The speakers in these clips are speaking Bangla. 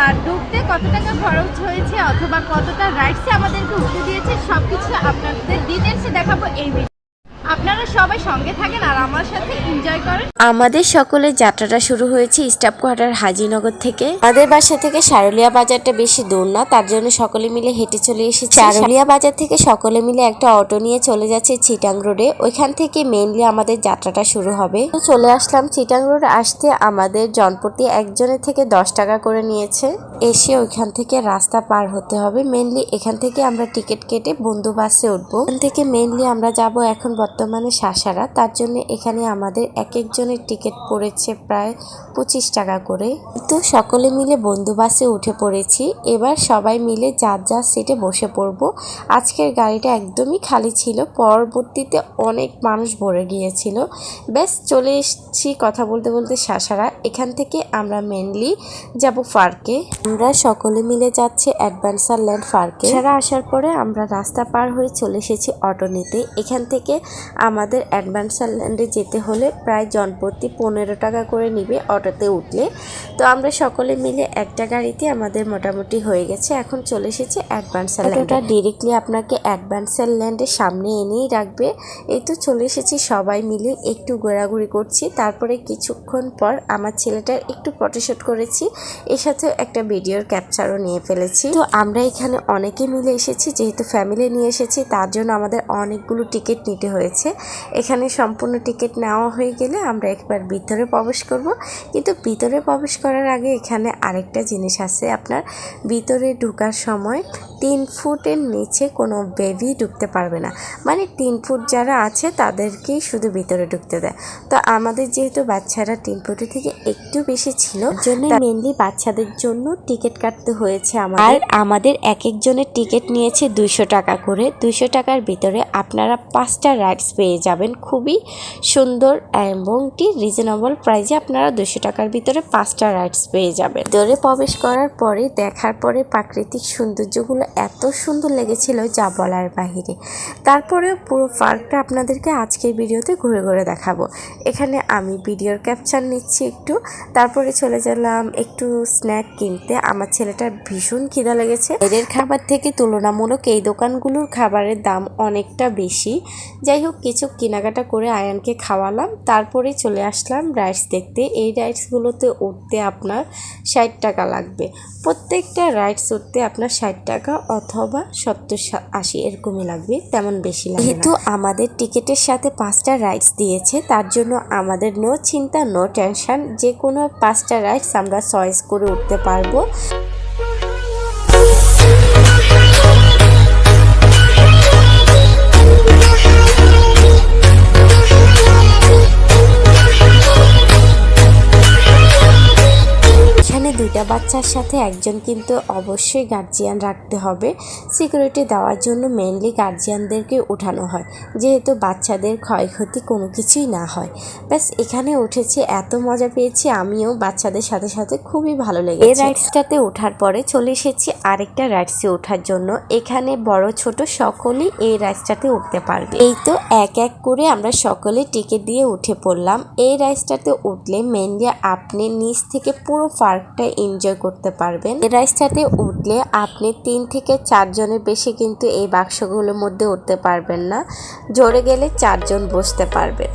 আর ঢুকতে কত টাকা খরচ হয়েছে অথবা কতটা রাইডসে আমাদেরকে উঠতে দিয়েছে সব কিছু আপনাদের ডিটেলসে দেখাবো এই আপনারা সবাই সঙ্গে থাকেন আর আমার সাথে এনজয় করেন। আমাদের সকলের যাত্রাটা শুরু হয়েছে স্টাফ কোয়ার্টার হাজিনগর থেকে। আমাদের বাসা থেকে সারুলিয়া বাজারটা বেশি দূর না, তার জন্য সকলে মিলে হেঁটে চলে এসেছি। সারুলিয়া বাজার থেকে সকলে মিলে একটা অটো নিয়ে চলে যাচ্ছে চিটাং রোডে। ওইখান থেকে মেনলি আমাদের যাত্রাটা শুরু হবে। চলে আসলাম চিটাং রোড, আসতে আমাদের জনপ্রতি একজনের থেকে দশ টাকা করে নিয়েছে। এসে ওইখান থেকে রাস্তা পার হতে হবে। মেনলি এখান থেকে আমরা টিকিট কেটে বন্ধু বাসে উঠবো। এখান থেকে মেনলি আমরা যাব এখন বর্তমানে সাসারা। তার জন্য এখানে আমাদের এক একজনের টিকিট পড়েছে প্রায় পঁচিশ টাকা করে। তো সকলে মিলে বন্ধু বাসে উঠে পড়েছি। এবার সবাই মিলে যার যার সিটে বসে পড়ব। আজকের গাড়িটা একদমই খালি ছিল। পরবর্তীতে অনেক মানুষ ভরে গিয়েছিল। ব্যাস, চলে এসেছি কথা বলতে বলতে সাসারা। এখান থেকে আমরা মেনলি যাব পার্কে আমরা সকলে মিলে যাচ্ছি অ্যাডভেঞ্চার ল্যান্ড পার্কে সারা আসার পরে আমরা রাস্তা পার হয়ে চলে এসেছি অটো নিতে এখান থেকে আমাদের অ্যাডভেঞ্চার ল্যান্ডে যেতে হলে প্রায় জনপ্রতি পনেরো টাকা করে নিবে অটোতে উঠলে। তো আমরা সকলে মিলে একটা গাড়িতে আমাদের মোটামুটি হয়ে গেছে এখন চলে এসেছে ল্যান্ড ওটা ডিরেক্টলি আপনাকে অ্যাডভেঞ্চার ল্যান্ডের সামনে এনেই রাখবে। এই তো চলে এসেছি সবাই মিলে একটু ঘোরাঘুরি করছি তারপরে কিছুক্ষণ পর আমার ছেলেটার একটু ফটোশ্যুট করেছি এর সাথে একটা ভিডিওর ক্যাপচারও নিয়ে ফেলেছি। তো আমরা এখানে অনেকে মিলে এসেছি যেহেতু ফ্যামিলি নিয়ে এসেছি তার জন্য আমাদের অনেকগুলো টিকিট নিতে হয়েছে। এখানে সম্পূর্ণ টিকিট নেওয়া হয়ে গেলে আমরা একবার ভিতরে প্রবেশ করব। কিন্তু ভিতরে প্রবেশ করার আগে এখানে আরেকটা জিনিস আছে। আপনার ভিতরে ঢোকার সময় তিন ফুটের নিচে কোনো বেবি ঢুকতে পারবে না। মানে তিন ফুট যারা আছে তাদেরকেই শুধু ভিতরে ঢুকতে দেয়। তো আমাদের যেহেতু বাচ্চারা তিন ফুটের থেকে একটু বেশি ছিল জন্য মেনলি বাচ্চাদের জন্য টিকিট কাটতে হয়েছে আমার আর আমাদের এক একজনের টিকিট নিয়েছে দুইশো টাকা করে। দুইশো টাকার ভিতরে আপনারা পাঁচটা রাইডস পেয়ে যাবেন। খুবই সুন্দর এবং কি রিজনেবল প্রাইসে আপনারা দুশো টাকার ভিতরে পাঁচটা রাইডস পেয়ে যাবেন। ভিতরে প্রবেশ করার পরে দেখার পরে প্রাকৃতিক সৌন্দর্যগুলো এত সুন্দর লেগেছিল যা বলার বাহিরে। তারপরে পুরো পার্কটা আপনাদেরকে আজকের ভিডিওতে ঘুরে ঘুরে দেখাবো। এখানে আমি ভিডিওর ক্যাপচার নিচ্ছি একটু। তারপরে চলে গেলাম একটু স্ন্যাক কিনতে। আমার ছেলেটার ভীষণ খিদা লেগেছে। এদের খাবার থেকে তুলনামূলক এই দোকানগুলোর খাবারের দাম অনেকটা বেশি। যাই হোক, কিছু কেনাকাটা করে আয়ানকে খাওয়ালাম। তারপরে চলে আসলাম রাইডস দেখতে। এই রাইডসগুলোতে উঠতে আপনার ষাট টাকা লাগবে। প্রত্যেকটা রাইডস উঠতে আপনার ষাট টাকা। অথবা সত্তর আশি এরকমই লাগবে, তেমন বেশি লাগবে যেহেতু আমাদের টিকিটের সাথে পাঁচটা রাইডস দিয়েছে, তার জন্য আমাদের নো চিন্তা নো টেনশন যে কোনো পাঁচটা রাইডস আমরা চয়েস করে উঠতে পারব। দুইটা বাচ্চার সাথে একজন কিন্তু অবশ্যই গার্জিয়ান রাখতে হবে। সিকিউরিটি দেওয়ার জন্য মেনলি গার্জিয়ানদেরকে ওঠানো হয়, যেহেতু বাচ্চাদের ক্ষয়ক্ষতি কোনো কিছুই না হয়। ব্যাস, এখানে উঠেছে, এত মজা পেয়েছি, আমিও বাচ্চাদের সাথে সাথে খুবই ভালো লেগেছে। এই রাইডসটাতে ওঠার পরে চলে এসেছি আরেকটা রাইডসে ওঠার জন্য এখানে বড় ছোট সকলেই এই রাইডসটাতে উঠতে পারবে। এই তো এক এক করে আমরা সকলে টিকিট দিয়ে উঠে পড়লাম। এই রাইডসটাতে উঠলে মেনলি আপনি নিচ থেকে পুরো পার্কটা এনজয় করতে পারবেন। এই রাইডসটাতে উঠলে আপনি তিন থেকে চারজনের বেশি কিন্তু এই বাক্সগুলোর মধ্যে উঠতে পারবেন না। জোরে গেলে চারজন বসতে পারবেন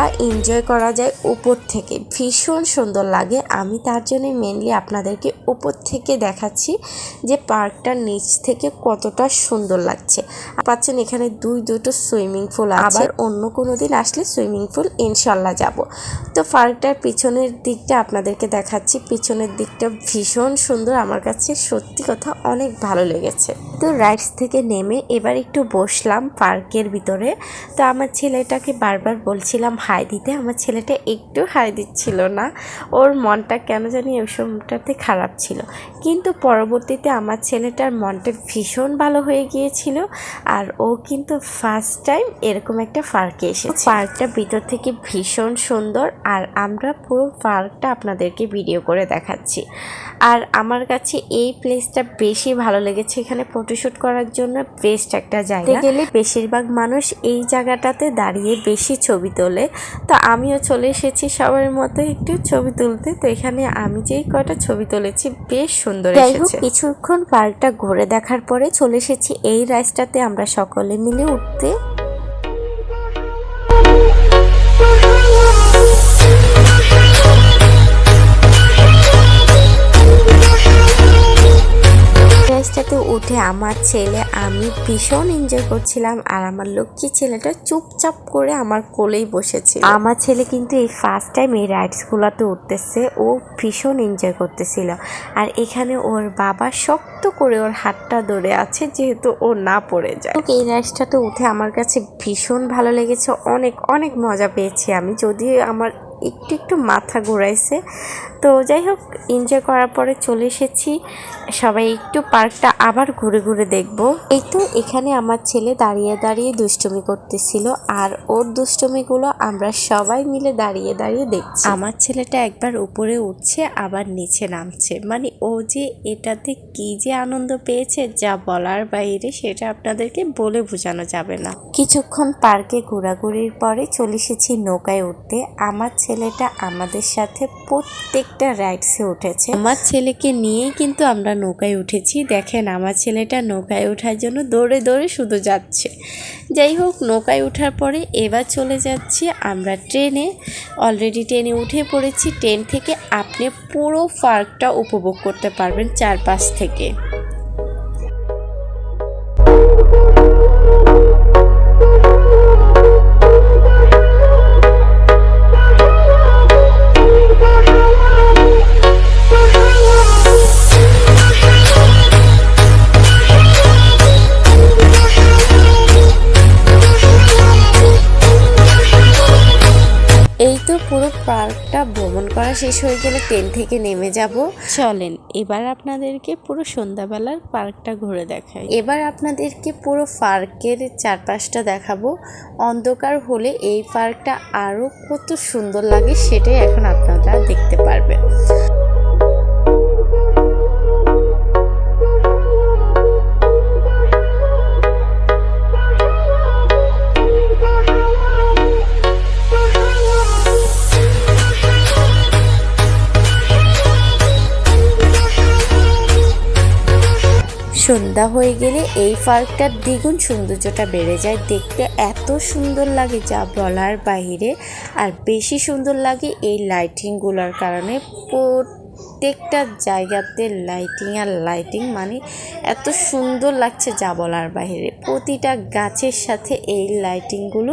পার্কটা এনজয় করা যায় উপর থেকে। ভীষণ সুন্দর লাগে। আমি তার জন্য মেনলি আপনাদেরকে উপর থেকে দেখাচ্ছি যে পার্কটার নিচ থেকে কতটা সুন্দর লাগছে। পাচ্ছেন এখানে দুই দুটো সুইমিং পুল আবার অন্য কোনো দিন আসলে সুইমিং পুল ইনশাল্লাহ যাব। তো পার্কটার পিছনের দিকটা আপনাদেরকে দেখাচ্ছি। পিছনের দিকটা ভীষণ সুন্দর। আমার কাছে সত্যি কথা অনেক ভালো লেগেছে। তো রাইডস থেকে নেমে এবার একটু বসলাম পার্কের ভিতরে। তো আমার ছেলেটাকে বারবার বলছিলাম হাই দিতে। আমার ছেলেটা একটু হাই দিচ্ছিল না। ওর মনটা কেন জানি ওই সময়টাতে খারাপ ছিল। কিন্তু পরবর্তীতে আমার ছেলেটার মনটা ভীষণ ভালো হয়ে গিয়েছিল আর ও কিন্তু ফার্স্ট টাইম এরকম একটা পার্কে এসেছে। পার্কটা ভিতর থেকে ভীষণ সুন্দর আর আমরা পুরো পার্কটা আপনাদেরকে ভিডিও করে দেখাচ্ছি। আর আমার কাছে এই প্লেসটা বেশি ভালো লেগেছে এখানে ফটোশ্যুট করার জন্য। বেস্ট একটা জায়গা। গেলে বেশিরভাগ মানুষ এই জায়গাটাতে দাঁড়িয়ে বেশি ছবি তোলে। তো আমিও চলে এসেছি সবার মতো একটু ছবি তুলতে। তো এখানে আমি যেই কয়টা ছবি তুলেছি বেশ সুন্দর এসেছে। কিছুক্ষণ পার্কটা ঘুরে দেখার পরে চলে এসেছি। এই রাইসটাতে আমরা সকলে মিলে উঠতে উঠে আমার ছেলে, আমি ভীষণ এনজয় করছিলাম আর আমার লক্ষ্মী ছেলেটা চুপচাপ করে আমার কোলেই বসেছিল। আমার ছেলে কিন্তু এই ফার্স্ট টাইম এই রাইডসগুলোতে উঠতেছে, ও ভীষণ এনজয় করতেছিল। আর এখানে ওর বাবা শক্ত করে ওর হাতটা ধরে আছে যেহেতু ও না পড়ে যায়। এই রাইডসটাতে উঠে আমার কাছে ভীষণ ভালো লেগেছে, অনেক অনেক মজা পেয়েছি আমি। যদিও আমার একটু একটু মাথা ঘোরাইছে। তো যাই হোক এনজয় করার পরে চলে এসেছি। সবাই একটু পার্কটা আবার ঘুরে ঘুরে দেখব। এই তো এখানে আমার ছেলে দাঁড়িয়ে দাঁড়িয়ে দুষ্টুমি করতেছিল আর ওর দুষ্টুমিগুলো আমরা সবাই মিলে দাঁড়িয়ে দাঁড়িয়ে দেখছি। আমার ছেলেটা একবার উপরে উঠছে আবার নিচে নামছে। মানে ও যে এটাতে কি যে আনন্দ পেয়েছে যা বলার বাইরে সেটা আপনাদেরকে বলে বোঝানো যাবে না। কিছুক্ষণ পার্কে ঘোরাঘুরির পরে চলে এসেছি নৌকায় উঠতে। আমার ছেলেটা আমাদের সাথে প্রত্যেকটা রাইডসে উঠেছে। আমার ছেলেকে নিয়েই কিন্তু আমরা নৌকায় উঠেছি। দেখেন, আমার ছেলেটা নৌকায় ওঠার জন্য দৌড়ে দৌড়ে শুধু যাচ্ছে। যাই হোক, নৌকায় ওঠার পরে এবার চলে যাচ্ছি আমরা ট্রেনে। অলরেডি ট্রেনে উঠে পড়েছি। ট্রেন থেকে আপনি পুরো পার্কটা উপভোগ করতে পারবেন চারপাশ থেকে। হয়ে গেলে ট্রেন থেকে নেমে যাব। চলেন এবার আপনাদেরকে পুরো সন্ধ্যাবেলার পার্কটা ঘুরে দেখাই। এবার আপনাদেরকে পুরো পার্কের চারপাশটা দেখাবো। অন্ধকার হলে এই পার্কটা আরও কত সুন্দর লাগে সেটাই এখন আপনারা দেখতে পারবেন। সন্ধ্যা হয়ে গেলে এই পার্কটার দ্বিগুণ সৌন্দর্যটা বেড়ে যায়। দেখতে এত সুন্দর লাগে যা বলার বাহিরে। আর বেশি সুন্দর লাগে এই লাইটিংগুলোর কারণে। প্রত্যেকটা জায়গাতে লাইটিং আর লাইটিং মানে এত সুন্দর লাগছে যা বলার বাইরে। প্রতিটা গাছের সাথে এই লাইটিংগুলো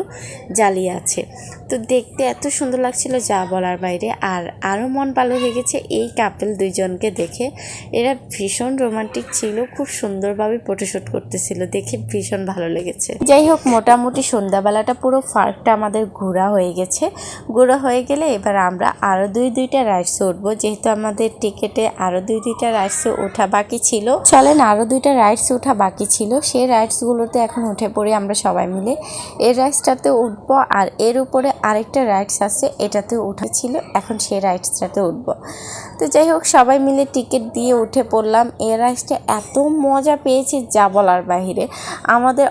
জ্বালিয়ে আছে। তো দেখতে এত সুন্দর লাগছিল যা বলার বাইরে আর আরও মন ভালো হয়ে গেছে এই কাপেল দুইজনকে দেখে। এরা ভীষণ রোমান্টিক ছিল, খুব সুন্দরভাবে ফটোশ্যুট করতেছিল, দেখে ভীষণ ভালো লেগেছে। যাই হোক, মোটামুটি সন্ধ্যাবেলাটা পুরো ফার্কটা আমাদের ঘোরা হয়ে গেছে। ঘোরা হয়ে গেলে এবার আমরা আরও দুই দুইটা রাইডসে উঠবো যেহেতু আমাদের টিকেটে আরও দুই, দুইটা রাইডসে ওঠা বাকি ছিল। চলেন আরও দুইটা রাইডস ওঠা বাকি ছিল। সেই রাইডসগুলোতে এখন উঠে পড়ি আমরা সবাই মিলে। এই রাইডসটাতে উঠবো আর এর উপরে আরেকটা রাইডস আছে, এটাতে উঠেছিল এখন সেই রাইডসটাতে উঠবো। তো যাই হোক, সবাই মিলে টিকিট দিয়ে উঠে পড়লাম। এই রাইডসটা এত মজা পেয়েছি যা বলার বাহিরে। আমাদের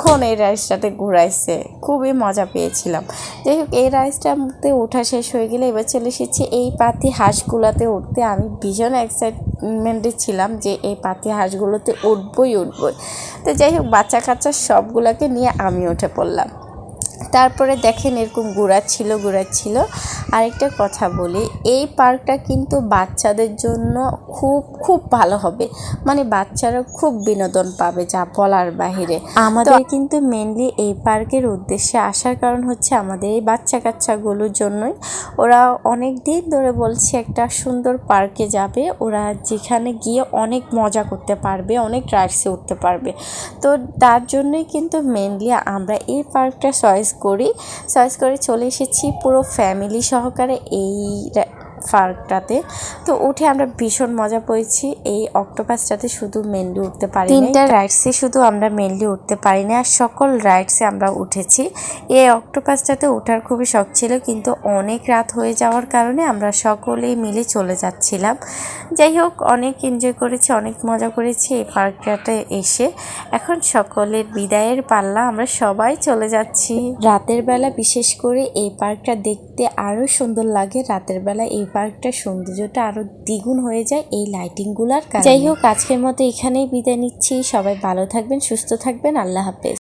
অনেকক্ষণ এই রাইসটাতে ঘুরাইছে? খুবই মজা পেয়েছিলাম। যাই হোক, এই রাইসটাতে ওঠা শেষ হয়ে গেলে এবার চলে এসেছি এই পাতি হাঁসগুলোতে উঠতে। আমি ভীষণ এক্সাইটমেন্টে ছিলাম যে এই পাতি হাঁসগুলোতে উঠবই উঠবই। তো যাই হোক বাচ্চা কাচ্চা সবগুলোকে নিয়ে আমি উঠে পড়লাম। তারপরে দেখেন এরকম ঘোরাচ্ছিল ঘোরাচ্ছিল আরেকটা কথা বলি এই পার্কটা কিন্তু বাচ্চাদের জন্য খুব খুব ভালো হবে। মানে বাচ্চারা খুব বিনোদন পাবে যা বলার বাহিরে। আমাদের কিন্তু মেনলি এই পার্কের উদ্দেশ্যে আসার কারণ হচ্ছে আমাদের এই বাচ্চা কাচ্চাগুলোর জন্যই। ওরা অনেক দিন ধরে বলছে একটা সুন্দর পার্কে যাবে। ওরা যেখানে গিয়ে অনেক মজা করতে পারবে অনেক রাইডসে উঠতে পারবে। তো তার জন্যই কিন্তু মেনলি আমরা এই পার্কটা চয়েস করি। সার্চ করে চলে এসেছি পুরো ফ্যামিলি সহকারে। এই পার্কটাতে তো উঠে আমরা ভীষণ মজা পেয়েছি। এই অক্টোপাসটাতে শুধু মেনলি উঠতে পারি তিনটা রাইডসে শুধু আমরা মেনলি উঠতে পারি না আর সকল রাইডসে আমরা উঠেছি। এই অক্টোপাসটাতে ওঠার খুবই শখ ছিল কিন্তু অনেক রাত হয়ে যাওয়ার কারণে আমরা সকলেই মিলে চলে যাচ্ছিলাম। যাই হোক অনেক এনজয় করেছি অনেক মজা করেছি এই পার্কটাতে এসে। এখন সকলের বিদায়ের পাল্লা আমরা সবাই চলে যাচ্ছি। রাতের বেলা বিশেষ করে এই পার্কটা দেখতে আরও সুন্দর লাগে। রাতের বেলা এই পার্কটার সৌন্দর্যটা আরও দ্বিগুণ হয়ে যায় এই লাইটিংগুলার যাই হোক, আজকের মতো এখানেই বিদায় নিচ্ছি। সবাই ভালো থাকবেন, সুস্থ থাকবেন। আল্লাহ হাফেজ।